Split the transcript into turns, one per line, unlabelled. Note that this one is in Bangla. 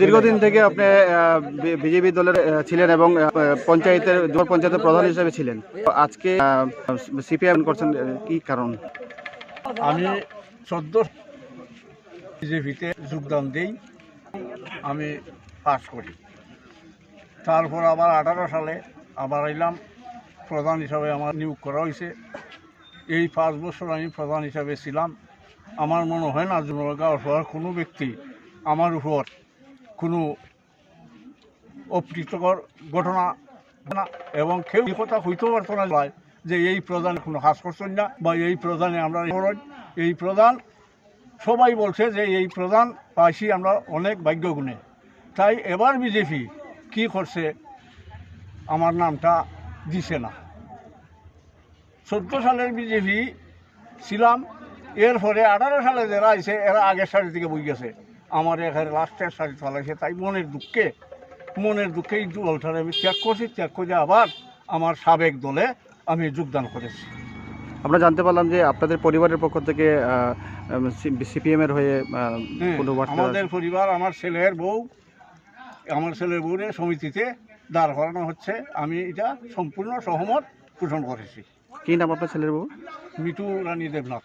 দীর্ঘদিন থেকে আপনি বিজেপি দলের ছিলেন এবং পঞ্চায়েতের, যুব পঞ্চায়েতের প্রধান হিসেবে ছিলেন। আজকে সিপিএম করছেন কি কারণ?
আমি চোদ্দ বিজেপিতে যোগদান দিই, আমি পাস করি। তারপর আবার আঠারো সালে আবার এলাম, প্রধান হিসাবে আমার নিয়োগ করা হয়েছে। এই পাঁচ বছর আমি প্রধান হিসাবে ছিলাম। আমার মনে হয় না জনগাঁও হওয়ার কোনো ব্যক্তি আমার উপর কোনো অপ্রীতকর ঘটনা এবং কেউ কথা হইতেও পারতো না যে এই প্রধান কোনো হাস করছেন না বা এই প্রধানে আমরা এই- প্রধান সবাই বলছে যে এই প্রধান পাইছি আমরা অনেক ভাগ্য গুণে। তাই এবার বিজেপি কি করছে আমার নামটা দিছে না। চোদ্দ সালের বিজেপি ছিলাম, এরপরে আঠারো সালে যারা আইছে, এরা আগের সারি থেকে বই গেছে। আমার এখানে লাস্টের সারি চালাইছে তাই মনের দুঃখে মনের দুঃখে এই দলটারে আমি ত্যাগ করছি ত্যাগ করে আবার আমার সাবেক দলে আমি যোগদান করেছি।
আমরা জানতে পারলাম যে আপনাদের পরিবারের পক্ষ থেকে সিপিএমের হয়ে
হ্যাঁ, আমাদের পরিবার আমার ছেলের বউ আমার ছেলের বউরে সমিতিতে দাঁড় করানো হচ্ছে আমি এটা সম্পূর্ণ সহমত পোষণ করেছি।
কি নাম আপনার ছেলের বউ?
মিটু রানী দেবনাথ।